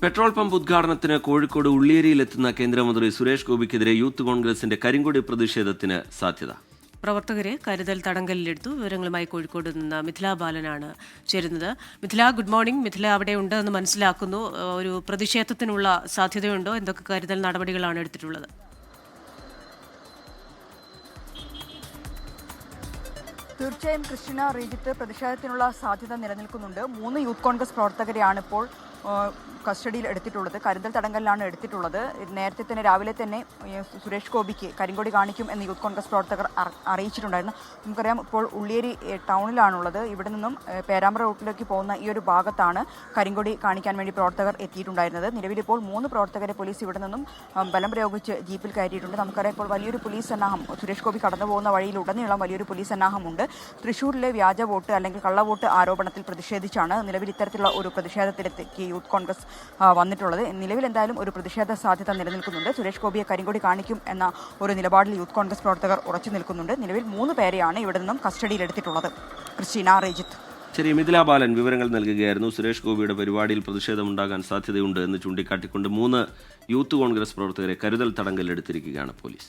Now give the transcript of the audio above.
Petrol pump ഉദ്ഘാടനത്തിന് കോഴിക്കോട് ഉള്ളിയേരിയിലെത്തുന്ന കേന്ദ്രമന്ത്രി Suresh ഗോപിക്കെതിരെ youth കോൺഗ്രസിന്റെ കരിങ്കൊടി പ്രതിഷേധത്തിന് സാധ്യത. പ്രവർത്തകരെ കരുതൽ തടങ്കലിലെടുത്തു. വിവരങ്ങളുമായി കോഴിക്കോട് നിന്ന് മിഥില ബാലനാണ് ചേരുന്നത്. മിഥില ഗുഡ് മോർണിംഗ് മിഥില അവിടെ ഉണ്ട് എന്ന് മനസ്സിലാക്കുന്നു ഒരു പ്രതിഷേധത്തിനുള്ള സാധ്യതയുണ്ടോ? എന്തൊക്കെ കരുതൽ നടപടികളാണ് എടുത്തിട്ടുള്ളത്? തീർച്ചയായും കൃഷ്ണ റീജിത്ത് പ്രതിഷേധത്തിനുള്ള സാധ്യത നിലനിൽക്കുന്നുണ്ട്. മൂന്ന് യൂത്ത് കോൺഗ്രസ് പ്രവർത്തകരെയാണ് ഇപ്പോൾ കസ്റ്റഡിയിൽ എടുത്തിട്ടുള്ളത് കരുതൽ തടങ്കലിലാണ് എടുത്തിട്ടുള്ളത്. നേരത്തെ തന്നെ രാവിലെ തന്നെ സുരേഷ് ഗോപിക്ക് കരിങ്കൊടി കാണിക്കും എന്ന് യൂത്ത് കോൺഗ്രസ് പ്രവർത്തകർ അറി- അറിയിച്ചിട്ടുണ്ടായിരുന്നു. നമുക്കറിയാം ഇപ്പോൾ ഉള്ളിയേരി ടൗണിലാണുള്ളത്. ഇവിടെ നിന്നും പേരാമ്പ്ര റൂട്ടിലേക്ക് പോകുന്ന ഈ ഒരു ഭാഗത്താണ് കരിങ്കൊടി കാണിക്കാൻ വേണ്ടി പ്രവർത്തകർ എത്തിയിട്ടുണ്ടായിരുന്നത്. നിലവിലിപ്പോൾ മൂന്ന് പ്രവർത്തകരെ പോലീസ് ഇവിടെ നിന്നും ബലം പ്രയോഗിച്ച് ജീപ്പിൽ കയറ്റിയിട്ടുണ്ട്. നമുക്കറിയാം ഇപ്പോൾ വലിയൊരു പോലീസ് സന്നാഹം സുരേഷ് ഗോപി കടന്നു പോകുന്ന വഴിയിൽ ഉടനീളം വലിയൊരു പോലീസ് സന്നാഹമുണ്ട്. തൃശ്ശൂരിലെ വ്യാജ വോട്ട് അല്ലെങ്കിൽ കള്ളവോട്ട് ആരോപണത്തിൽ പ്രതിഷേധിച്ചാണ് നിലവിൽ ഇത്തരത്തിലുള്ള ഒരു പ്രതിഷേധത്തിലെത്തി യൂത്ത് കോൺഗ്രസ് വന്നിട്ടുള്ളത്. നിലവിൽ എന്തായാലും ഒരു പ്രതിഷേധ സാധ്യത നിലനിൽക്കുന്നുണ്ട്. സുരേഷ് ഗോപിയെ കരിങ്കൊടി കാണിക്കും എന്ന ഒരു നിലപാടിൽ യൂത്ത് കോൺഗ്രസ് പ്രവർത്തകർ ഉറച്ചു നിൽക്കുന്നുണ്ട്. നിലവിൽ മൂന്ന് പേരെയാണ് ഇവിടെ നിന്നും കസ്റ്റഡിയിലെടുത്തിട്ടുള്ളത് ക്രിസ്റ്റീന റേജിത്ത്. ശരി മിഥില ബാലൻ വിവരങ്ങൾ നൽകുകയായിരുന്നു. സുരേഷ് ഗോപിയുടെ പരിപാടിയിൽ പ്രതിഷേധമുണ്ടാകാൻ സാധ്യതയുണ്ട് എന്ന് ചൂണ്ടിക്കാട്ടിക്കൊണ്ട് മൂന്ന് യൂത്ത് കോൺഗ്രസ് പ്രവർത്തകരെ കരുതൽ തടങ്കലിലെടുത്തിരിക്കുകയാണ് പോലീസ്.